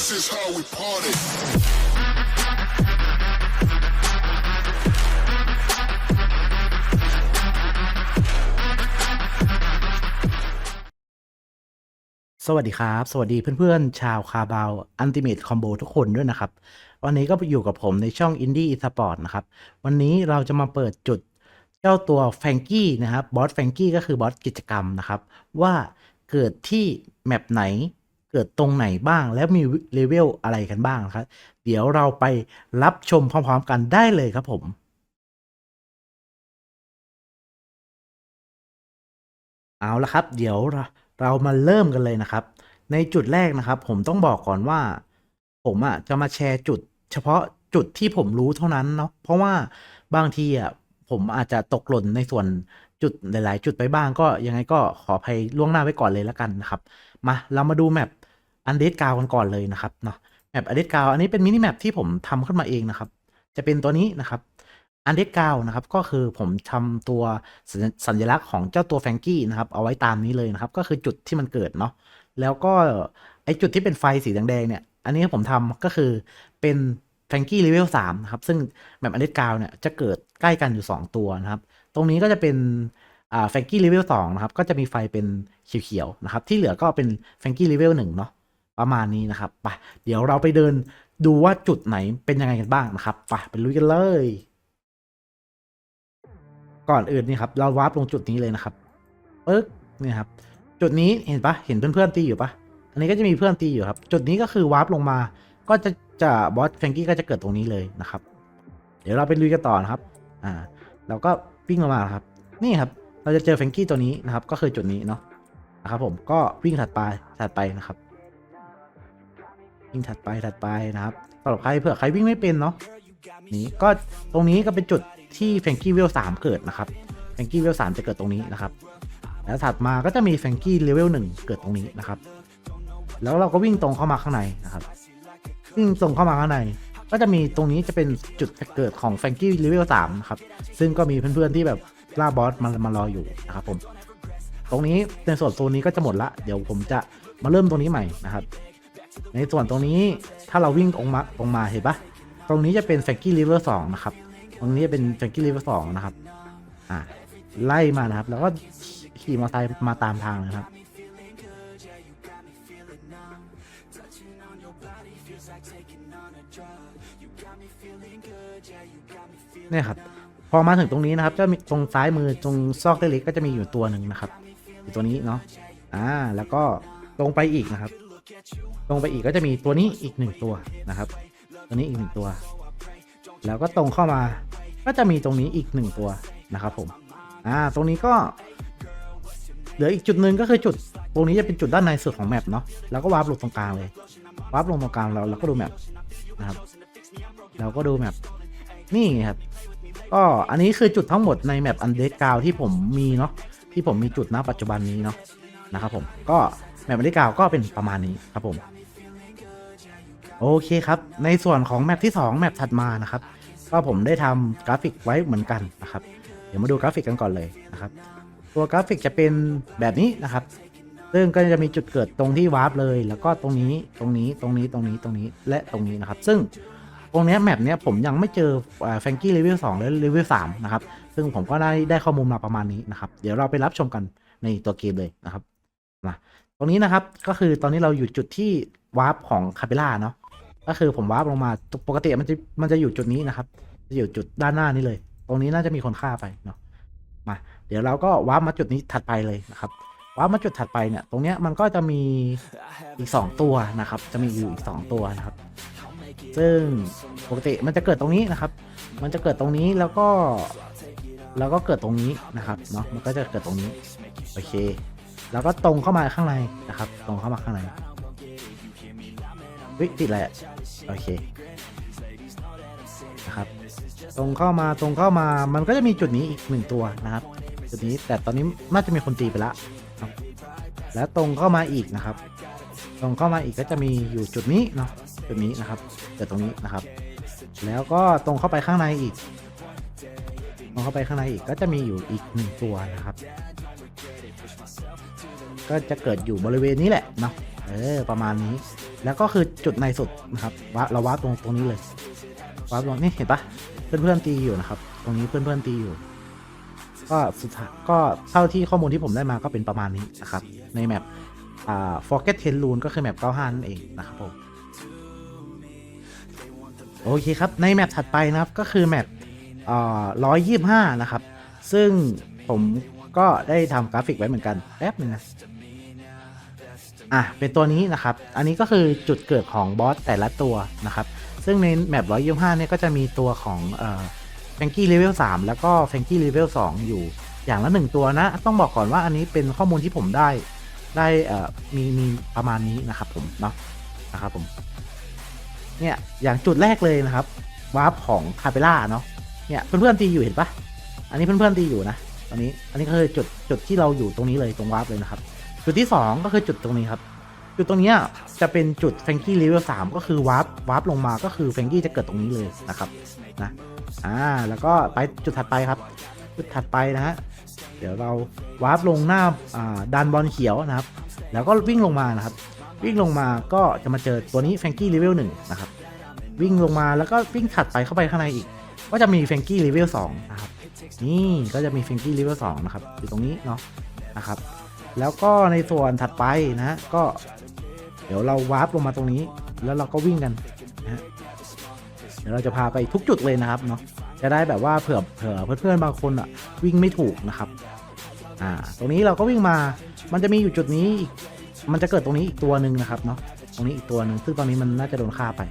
This is how we party. สวัสดีครับ สวัสดีเพื่อนๆ ชาวคาบาวอันติเม e คอมโบทุกคนด้วยนะครับ วันนี้ก็อยู่กับผมในช่อง Indie Esport นะครับ วันนี้เราจะมาเปิดจุดเจ้าตัวแฟงกี้นะครับบอสแฟงกี้ก็คือบอสกิจกรรมนะครับ ว่าเกิดที่แมปไหน เกิดตรงไหนบ้าง แล้วมีเลเวลอะไรกันบ้างนะครับ เดี๋ยวเราไปรับชมพร้อม ๆ กันได้เลยครับผมเอาละครับ เดี๋ยวเรามาเริ่มกันเลยนะครับ ในจุดแรกนะครับ ผมต้องบอกก่อนว่า ผมอะจะมาแชร์จุด เฉพาะจุดที่ผมรู้เท่านั้นเนาะเพราะว่าบางทีอะผมอาจจะตกหล่นในส่วนจุดหลาย ๆ จุดไปบ้างก็ยังไงก็ขออภัยล่วงหน้าไว้ก่อนเลยแล้วกันนะครับ มาเรามาดูแมป อันเดกาวกันก่อนเลยนะครับเนาะแมปอันเดกาวอันนี้เป็นมินิแมปที่ผมทำขึ้นมาเองนะครับ จะเป็นตัวนี้นะครับอันเดกาวนะครับก็คือผมทำตัวสัญสัญลักษณ์ของเจ้าตัวแฟงกี้นะครับเอาไว้ตามนี้เลยนะครับก็คือจุดที่มันเกิดเนาะแล้วก็ไอจุดที่เป็นไฟสีแดงๆเนี่ยอันนี้ผมทำก็คือเป็นแฟงกี้เลเวลสามนะครับ ซึ่งแบบอันเดกาวเนี่ยจะเกิดใกล้กันอยู่ 2 ตัวนะครับ ตรงนี้ก็จะเป็นแฟงกี้เลเวลสองนะครับ ก็จะมีไฟเป็นเขียวๆนะครับ ที่เหลือก็เป็นแฟงกี้เลเวลหนึ่งเนาะ ประมาณนี้นะครับไปเดี๋ยวเราไปเดินดูว่าจุดไหนเป็นยังไงกันบ้างนะครับไปไปลุยกันเลย ก่อนอื่นนี่ครับเราวาร์ปลงจุดนี้เลยนะครับปึ๊กนี่ครับจุดนี้เห็นปะเห็นเพื่อนๆตีอยู่ปะอันนี้ก็จะมีเพื่อนตีอยู่ครับ จุดนี้ก็คือวาร์ปลงมา ก็จะจะบอสแฟงกี้ก็จะเกิดตรงนี้เลยนะครับ เดี๋ยวเราไปลุยกันต่อนะครับ อ่า เราก็วิ่งลงมาครับ นี่ครับ เราจะเจอแฟงกี้ตัวนี้นะครับ ก็คือจุดนี้เนาะนะครับผมก็วิ่งถัดไปถัดไปนะครับ วิ่งถัดไปถัดไปนะครับสำหรับใครเผื่อใครวิ่งไม่เป็นเนาะนี่ก็ตรงนี้ก็เป็นจุดที่แฟงกี้เวลสามเกิดนะครับแฟงกี้เวลสามจะเกิดตรงนี้นะครับ แล้วถัดมาก็จะมีแฟงกี้เลเวลหนึ่งเกิดตรงนี้นะครับ แล้วเราก็วิ่งตรงเข้ามาข้างในนะครับ วิ่งตรงเข้ามาข้างใน ก็จะมีตรงนี้จะเป็นจุดเกิดของแฟงกี้เลเวลสามนะครับ ซึ่งก็มีเพื่อนๆที่แบบล่าบอสมามารออยู่นะครับผม ตรงนี้ในส่วนตัวนี้ก็จะหมดละ เดี๋ยวผมจะมาเริ่มตรงนี้ใหม่นะครับ ในส่วนตรงนี้ถ้าเราวิ่งตรงมาตรงมาเห็นปะตรงนี้จะเป็นแฟรงกี้เลเวลสองนะครับ ตรงนี้จะเป็นแฟรงกี้เลเวลสองนะครับ อ่าไล่มานะครับ แล้วก็ขี่มอเตอร์ไซค์มาตามทางเลยนะครับเนี่ยครับ พอมาถึงตรงนี้นะครับ จะมีตรงซ้ายมือตรงซอกเล็กๆก็จะมีอยู่ตัวหนึ่งนะครับอยู่ตัวนี้เนาะอ่าแล้วก็ตรงไปอีกนะครับ ตรงไปอีกก็จะมีตัวนี้อีกหนึ่งตัวนะครับ ตัวนี้อีกหนึ่งตัว แล้วก็ตรงเข้ามาก็จะมีตรงนี้อีกหนึ่งตัวนะครับผมอ่าตรงนี้ก็เหลืออีกจุดหนึ่งก็คือจุดตรงนี้จะเป็นจุดด้านในสุดของแมปเนาะแล้วก็วาร์ปลงตรงกลางเลยวาร์ปลงตรงกลางเราเราก็ดูแมปนะครับเราก็ดูแมปนี่ครับก็อันนี้คือจุดทั้งหมดในแมปอันเดกาวที่ผมมีเนาะที่ผมมีจุดณปัจจุบันนี้เนาะนะครับผมก็แมปอันเดกาวก็เป็นประมาณนี้ครับผม โอเคครับ ในส่วนของแมปที่ 2 แมปถัดมานะครับ ก็ผมได้ทำกราฟิกไว้เหมือนกันนะครับ เดี๋ยวมาดูกราฟิกกันก่อนเลยนะครับ ตัวกราฟิกจะเป็นแบบนี้นะครับ ซึ่งก็จะมีจุดเกิดตรงที่วาร์ปเลย แล้วก็ตรงนี้ตรงนี้ตรงนี้ตรงนี้ตรงนี้และตรงนี้นะครับ ซึ่งตรงนี้แมปเนี้ยผมยังไม่เจอแฟงกี้เลเวลสองและเลเวลสามนะครับ ซึ่งผมก็ได้ได้ข้อมูลมาประมาณนี้นะครับ เดี๋ยวเราไปรับชมกันในตัวเกมเลยนะครับมาตรงนี้นะครับก็คือตอนนี้เราอยู่จุดที่วาร์ปของคาเปล่าเนาะ ก็คือผมวาร์ปลงมาปกติมันจะมันจะอยู่จุดนี้นะครับ จะอยู่จุดด้านหน้านี้เลย ตรงนี้น่าจะมีคนฆ่าไปเนาะมา เดี๋ยวเราก็วาร์ปมาจุดนี้ถัดไปเลยนะครับวาร์ปมาจุดถัดไปเนี่ย ตรงเนี้ยมันก็จะมีอีก 2 ตัวนะครับ จะมีอยู่อีก 2 ตัวนะครับ ซึ่งปกติมันจะเกิดตรงนี้นะครับ มันจะเกิดตรงนี้แล้วก็แล้วก็เกิดตรงนี้นะครับเนาะมันก็จะเกิดตรงนี้โอเค แล้วก็ตรงเข้ามาข้างในนะครับ ตรงเข้ามาข้างใน วิติดอะไรอะโอเคนะครับ ตรงเข้ามาตรงเข้ามามันก็จะมีจุดนี้อีกหนึ่งตัวนะครับ จุดนี้แต่ตอนนี้น่าจะมีคนตีไปล้วครับแล้วตรงเข้ามาอีกนะครับ ตรงเข้ามาอีกก็จะมีอยู่จุดนี้เนาะจุดนี้นะครับเกิดตรงนี้นะครับ แล้วก็ตรงเข้าไปข้างในอีกตรงเข้าไปข้างในอีกก็จะมีอยู่อีกหนึ่งตัวนะครับ ก็จะเกิดอยู่บริเวณนี้แหละเนาะเออประมาณนี้ แล้วก็คือจุดในสุดนะครับวาเราวาร์ปตรงตรงนี้เลยวาตรงนี่เห็นปะเพื่อนเพื่อนตีอยู่นะครับ ตรงนี้เพื่อนเพื่อนตีอยู่ ก็สุดท้ายก็เท่าที่ข้อมูลที่ผมได้มาก็เป็นประมาณนี้นะครับ ในแมปอ่า Forget Ten Rune ก็คือแมป95นั่นเองนะครับผมโอเคครับ ในแมปถัดไปนะครับก็คือแมปร้อยยี่ห้านะครับ ซึ่งผมก็ได้ทำกราฟิกไว้เหมือนกันแป๊บหนึงนะ อะเป็นตัวนี้นะครับ อันนี้ก็คือจุดเกิดของบอสแต่ละตัวนะครับ ซึ่งในแมปร้อยยี่ห้าเนี่ยก็จะมีตัวของเอ่อแฟงกี้เลเวลสามแล้วก็แฟงกี้เลเวลสองอยู่อย่างละหนึ่งตัวนะ ต้องบอกก่อนว่าอันนี้เป็นข้อมูลที่ผมได้ได้เอ่อมีมีประมาณนี้นะครับผมเนาะนะครับผมเนี่ยอย่างจุดแรกเลยนะครับวาร์ปของคาเปล่าเนาะเนี่ยเพื่อนๆตีอยู่เห็นปะอันนี้เพื่อนๆตีอยู่นะตอนนี้อันนี้ก็คือจุดจุดที่เราอยู่ตรงนี้เลยตรงวาร์ปเลยนะครับ จุดที่สองก็คือจุดตรงนี้ครับ จุดตรงนี้จะเป็นจุดแฟงกี้เลเวลสามก็คือวาร์ปวาร์ปลงมาก็คือแฟงกี้จะเกิดตรงนี้เลยนะครับนะอ่าแล้วก็ไปจุดถัดไปครับ จุดถัดไปนะฮะเดี๋ยวเราวาร์ปลงหน้าอ่าดันบอลเขียวนะครับ แล้วก็วิ่งลงมานะครับ วิ่งลงมาก็จะมาเจอตัวนี้แฟงกี้เลเวลหนึ่งนะครับ วิ่งลงมาแล้วก็วิ่งถัดไปเข้าไปข้างในอีก ก็จะมีแฟงกี้เลเวลสองนะครับนี่ก็จะมีแฟงกี้เลเวลสองนะครับอยู่ตรงนี้เนาะนะครับ แล้วก็ในส่วนถัดไปนะฮะก็เดี๋ยวเราวาร์ปลงมาตรงนี้ แล้วเราก็วิ่งกันนะฮะเดี๋ยวเราจะพาไปทุกจุดเลยนะครับเนาะจะได้แบบว่าเผื่อเผื่อเพื่อนๆบางคนอะวิ่งไม่ถูกนะครับอ่าตรงนี้เราก็วิ่งมา มันจะมีอยู่จุดนี้อีกมันจะเกิดตรงนี้อีกตัวหนึ่งนะครับเนาะตรงนี้อีกตัวหนึ่งซึ่งตอนนี้มันน่าจะโดนฆ่าไป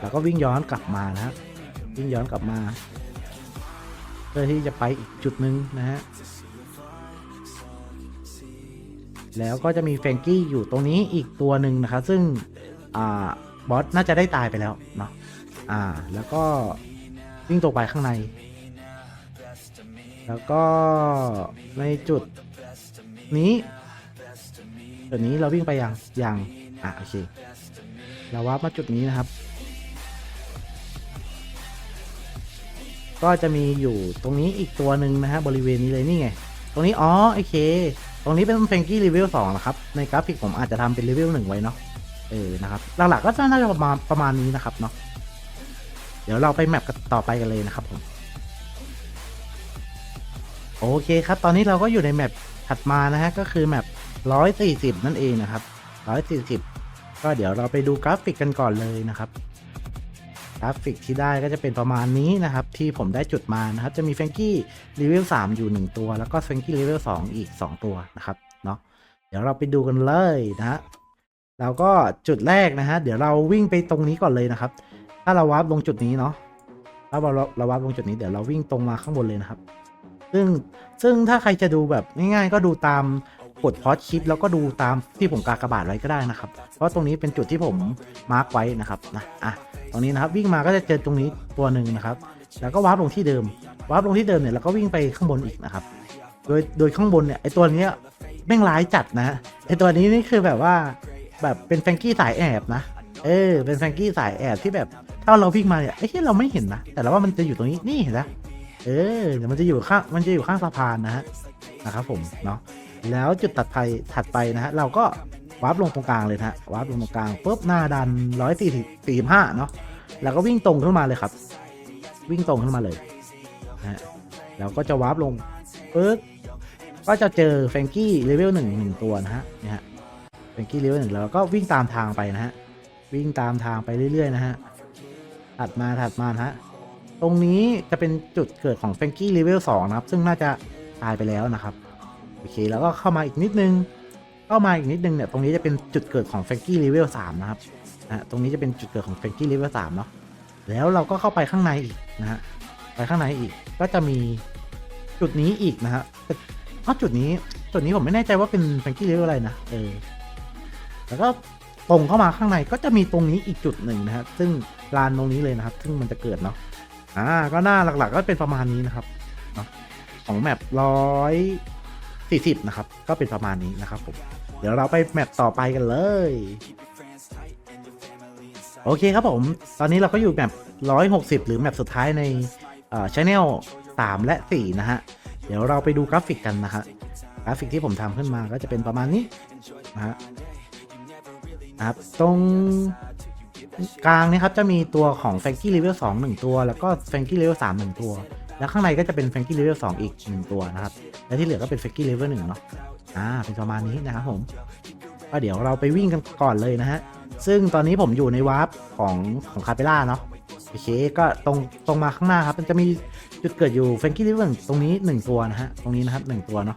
แล้วก็วิ่งย้อนกลับมานะวิ่งย้อนกลับมา เพื่อที่จะไปอีกจุดหนึ่งนะฮะ แล้วก็จะมีแฟงกี้อยู่ตรงนี้อีกตัวหนึ่งนะครับ ซึ่งอบอสน่าจะได้ตายไปแล้วเนาะอ่า แล้วก็วิ่งตรงไปข้างใน แล้วก็ในจุดนี้จุดนี้เราวิ่งไปยังยังอะโอเคเราวาร์ปมาจุดนี้นะครับ ก็จะมีอยู่ตรงนี้อีกตัวหนึ่งนะฮะบริเวณนี้เลยนี่ไง ตรงนี้อ๋อโอเค รงนี้เป็นเฟงกี้เลเวสองนะครับ ในกราฟิกผมอาจจะทำเป็นเลเวหนึ่งไว้เนาะ เออ นะครับ หลักๆก็น่าจะประมาณประมาณนี้นะครับเนาะ เดี๋ยวเราไปแมปกันต่อไปกันเลยนะครับผม โอเคครับ ตอนนี้เราก็อยู่ในแมปถัดมานะฮะ ก็คือแมปร้อยสี่สิบนั่นเองนะครับร้อยสี่สิบก็เดี๋ยวเราไปดูกราฟิกกันก่อนเลยนะครับ ราฟิกที่ได้ก็จะเป็นประมาณนี้นะครับ ที่ผมได้จุดมานะครับ จะมีแฟงกี้เลเวล3อยู่ 1 ตัว แล้วก็แฟงกี้เลเวล2อีก 2 ตัวนะครับเนาะเดี๋ยวเราไปดูกันเลยนะฮะแล้วก็จุดแรกนะฮะเดี๋ยวเราวิ่งไปตรงนี้ก่อนเลยนะครับ ถ้าเราวาร์ปลงจุดนี้เนาะถ้าเราเราวาร์ปลงจุดนี้เดี๋ยวเราวิ่งตรงมาข้างบนเลยนะครับ ซึ่งซึ่งถ้าใครจะดูแบบง่ายๆ ก็ดูตามกดพอดคลิปแล้วก็ดูตามที่ผมกากระบาดไว้ก็ได้นะครับ เพราะตรงนี้เป็นจุดที่ผมมาร์กไว้นะครับนะอะ ตรงนี้นะครับวิ่งมาก็จะเจอตรงนี้ตัวหนึ่งนะครับ แล้วก็วาร์ปลงที่เดิมวาร์ปลงที่เดิมเนี่ยแล้วก็วิ่งไปข้างบนอีกนะครับ โดยโดยข้างบนเนี่ยไอตัวนี้แม่งร้ายจัดนะไอตัวนี้นี่คือแบบว่าแบบเป็นแฟงกี้สายแอบนะเออเป็นแฟงกี้สายแอบที่แบบถ้าเราวิ่งมาเนี่ยไอ้ที่เราไม่เห็นนะแต่เราว่ามันจะอยู่ตรงนี้นี่เห็นไหมเออเดี๋ยวมันจะอยู่ข้างมันจะอยู่ข้างสะพานนะฮะนะครับผมเนาะแล้วจุดตัดไปถัดไปนะฮะเราก็ วาร์ปลงตรงกลางเลยนะฮะวาร์ปลงตรงกลางปุ๊บหน้าดันร้อยสี่สี่ห้าเนาะแล้วก็วิ่งตรงขึ้นมาเลยครับ วิ่งตรงขึ้นมาเลยนะฮะแล้วก็จะวาร์ปลงปึ๊บก็จะเจอแฟงกี้เลเวลหนึ่งหนึ่งตัวนะฮะนี่ฮะแฟงกี้เลเวลหนึ่งแล้วก็วิ่งตามทางไปนะฮะวิ่งตามทางไปเรื่อยๆนะฮะถัดมาถัดมานะฮะตรงนี้จะเป็นจุดเกิดของแฟงกี้เลเวล2นะครับ ซึ่งน่าจะตายไปแล้วนะครับ โอเค แล้วก็เข้ามาอีกนิดนึง เข้ามาอีกนิดนึงเนี่ยตรงนี้จะเป็นจุดเกิดของแฟงกี้เลเวล3นะครับนะตรงนี้จะเป็นจุดเกิดของแฟงกี้เลเวล3เนาะแล้วเราก็เข้าไปข้างในอีกนะฮะไปข้างในอีกก็จะมีจุดนี้อีกนะฮะแต่อ๋อจุดนี้จุดนี้ผมไม่แน่ใจว่าเป็นแฟงกี้เลเวลอะไรนะเออแล้วก็ตรงเข้ามาข้างในก็จะมีตรงนี้อีกจุดหนึ่งนะครับซึ่งลานตรงนี้เลยนะครับ ซึ่งมันจะเกิดเนาะอ่าก็หน้าหลักๆ ก็เป็นประมาณนี้นะครับเนาะของแมปร้อย สี่สิบนะครับ ก็เป็นประมาณนี้นะครับผม เดี๋ยวเราไปแมปต่อไปกันเลย โอเคครับผม ตอนนี้เราก็อยู่แมปร้อยหกสิบหรือแมปสุดท้ายในเอ่อชแนลสามและสี่นะฮะ เดี๋ยวเราไปดูกราฟิกกันนะฮะกราฟิกที่ผมทำขึ้นมาก็จะเป็นประมาณนี้นะฮะครับตรงกลางนี่ครับจะมีตัวของแฟงกี้เลเวลสองหนึ่งตัว แล้วก็แฟงกี้เลเวลสามหนึ่งตัว แล้วข้างในก็จะเป็นแฟงกี้เลเวลสองอีกหนึ่งตัวนะครับ และที่เหลือก็เป็นแฟงกี้เลเวลหนึ่งเนาะอ่าเป็นประมาณนี้นะครับผมก็เดี๋ยวเราไปวิ่งกันก่อนเลยนะฮะซึ่งตอนนี้ผมอยู่ในวาร์ปของของคาเปล่าเนาะโอเคก็ตรงตรงมาข้างหน้าครับ มันจะมีจุดเกิดอยู่แฟงกี้เลเวลตรงนี้หนึ่งตัวนะฮะ ตรงนี้นะครับหนึ่งตัวเนาะ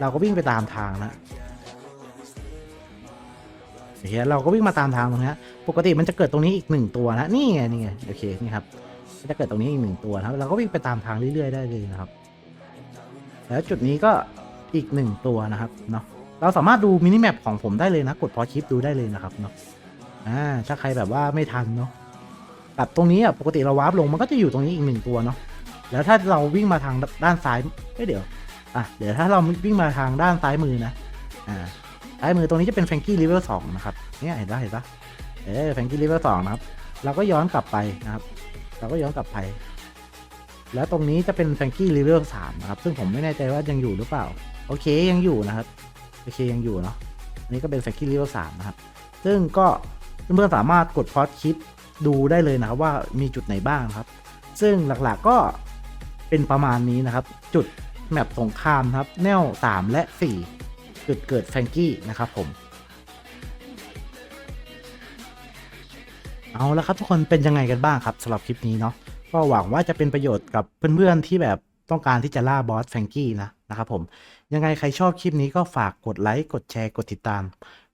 เราก็วิ่งไปตามทางนะโอเคเราก็วิ่งมาตามทางตรงนี้ปกติมันจะเกิดตรงนี้อีกหนึ่งตัวนะ นี่ไงนี่ไงโอเคนี่ครับ จะเกิดตรงนี้อีกหนึ่งตัวนะครับ เราก็วิ่งไปตามทางเรื่อยๆได้เลยนะครับ แล้วจุดนี้ก็อีกหนึ่งตัวนะครับเนาะเราสามารถดูมินิแมปของผมได้เลยนะ กดพอคลิปดูได้เลยนะครับเนาะอ่าถ้าใครแบบว่าไม่ทันเนาะแบบตรงนี้อะปกติเราวาร์ปลงมันก็จะอยู่ตรงนี้อีกหนึ่งตัวเนาะแล้วถ้าเราวิ่งมาทางด้านซ้ายเอ้ยเดี๋ยวอะเดี๋ยวถ้าเราวิ่งมาทางด้านซ้ายมือนะอ่าซ้ายมือตรงนี้จะเป็นแฟงกี้เลเวลสองนะครับเนี่ยเห็นปะเห็นปะเออแฟงกี้เลเวลสองนะครับเราก็ย้อนกลับไปนะครับ เราก็ย้อนกลับไป แล้วตรงนี้จะเป็นแฟงกี้เลเวลสามนะครับ ซึ่งผมไม่แน่ใจว่ายังอยู่หรือเปล่า โอเคยังอยู่นะครับ โอเคยังอยู่เนาะอันนี้ก็เป็นแฟงกี้เลเวลสามนะครับ ซึ่งก็เพื่อนๆสามารถกดพอดคลิปดูได้เลยนะครับว่ามีจุดไหนบ้างครับ ซึ่งหลักๆก็เป็นประมาณนี้นะครับ จุดแมปสงครามครับ แนว 3 และ 4 จุดเกิดแฟงกี้นะครับผม เอาละครับทุกคนเป็นยังไงกันบ้างครับสำหรับคลิปนี้เนาะก็หวังว่าจะเป็นประโยชน์กับเพื่อนๆที่แบบต้องการที่จะล่าบอสแฟงกี้นะนะครับผมยังไงใครชอบคลิปนี้ก็ฝากกดไลค์กดแชร์กดติดตาม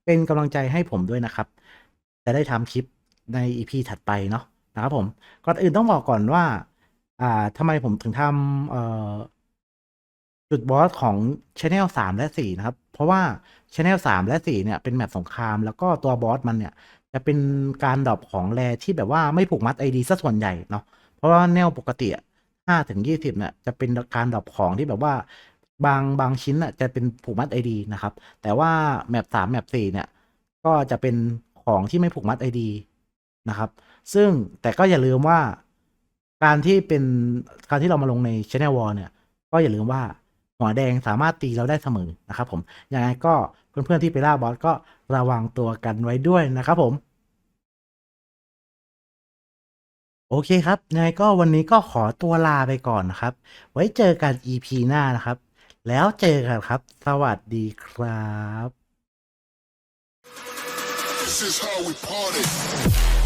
เป็นกำลังใจให้ผมด้วยนะครับ จะได้ทำคลิปใน EP ถัดไปเนาะนะครับผมก่อนอื่นต้องบอกก่อนว่า อ่าทำไมผมถึงทำเอ่อจุดบอสของ Channel 3 และ 4 นะครับ เพราะว่า Channel 3 และ 4 เนี่ย เป็นแมปสงคราม แล้วก็ตัวบอสมันเนี่ย จะเป็นการดรอปของแรที่แบบว่าไม่ผูกมัด ID ซะส่วนใหญ่เนาะเพราะว่าแนวปกติ5ถึง20เนี่ยจะเป็นการดรอปของที่แบบว่าบางบางชิ้นอะจะเป็นผูกมัด ID นะครับ แต่ว่าแมป3แมป4เนี่ยก็จะเป็นของที่ไม่ผูกมัด ID นะครับ ซึ่งแต่ก็อย่าลืมว่าการที่เป็นการที่เรามาลงใน Channel War เนี่ย ก็อย่าลืมว่า หัวแดงสามารถตีเราได้เสมอนะครับผมยังไงก็เพื่อนๆที่ไปล่าบอสก็ระวังตัวกันไว้ด้วยนะครับผมโอเคครับยังไงก็วันนี้ก็ขอตัวลาไปก่อนนะครับ ไว้เจอกัน EP หน้านะครับ แล้วเจอกันครับ สวัสดีครับ This is how we party.